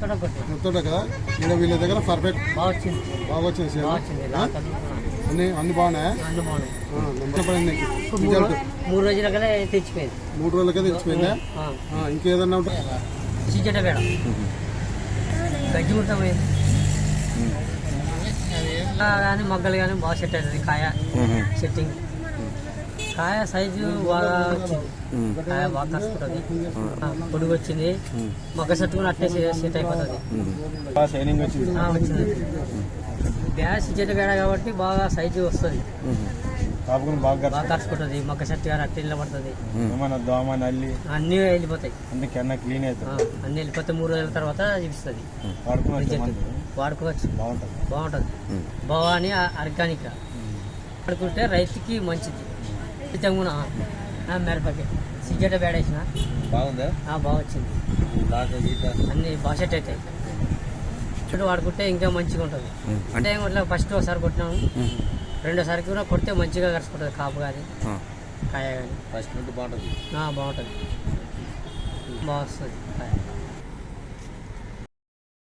తోట కొట్టిన మొత్తం కదా ఇక్కడ వీళ్ళ దగ్గర పర్ఫెక్ట్ బాగా వచ్చింది సేవ. అన్ని అన్ని బాగున్నాయా? మూడు రిజల్ట్ రో- మూడు రోజుల కల్లా తెచ్చిపోయింది. మూడు రోజులకే. ఆ, ఇంకేదన్నా ఉంటే? చిచ్చట పేడ. గజ్జి ముడత పోయింది కానీ మొగ్గలు కానీ బాగా సెట్ అవుతుంది. కాయ సెట్టింగ్ కాయ సైజు బాగా వచ్చింది. కాయ బాగా కలుసుకుంటుంది పొడుగు వచ్చింది. మొగ్గ సెట్ కూడా అట్టే సెట్ అయిపోతుంది. వచ్చింది. చిచ్చట పేడ కాబట్టి బాగా సైజు వస్తుంది. బాగా బాగా కలుసుకుంటుంది మొగ్గ సెట్ కానీ అట్టే నిలబడుతుంది. ఏమన్నా దోమ నల్లి అన్నీ వెళ్ళిపోతాయి. అన్ని కెన్న క్లీన్ అవుతుంది. అన్నీ వెళ్ళిపోతే మూడు రోజుల తర్వాత చూపిస్తుంది. వాడుకోవచ్చు. బాగుంటుంది. బాగుంటుంది. భవాని ఆర్గానిక్ వాడుకుంటే రైతుకి మంచిది. కూడా మిరపకి. సిగ్గట వేడేసిన బాగుందా? బాగా వచ్చింది అన్ని బాగా సెట్ అవుతాయి. చుట్టూ వాడుకుంటే ఇంకా మంచిగా ఉంటుంది. అంటే ఇట్లా ఫస్ట్ ఒకసారి కొట్టినాము రెండోసారికి కూడా కొడితే మంచిగా కలుసుకుంటుంది కాపు కానీ కాయ కానీ ఫస్ట్ బాగుంటుంది. బాగుంటుంది. బాగా వస్తుంది కాయ.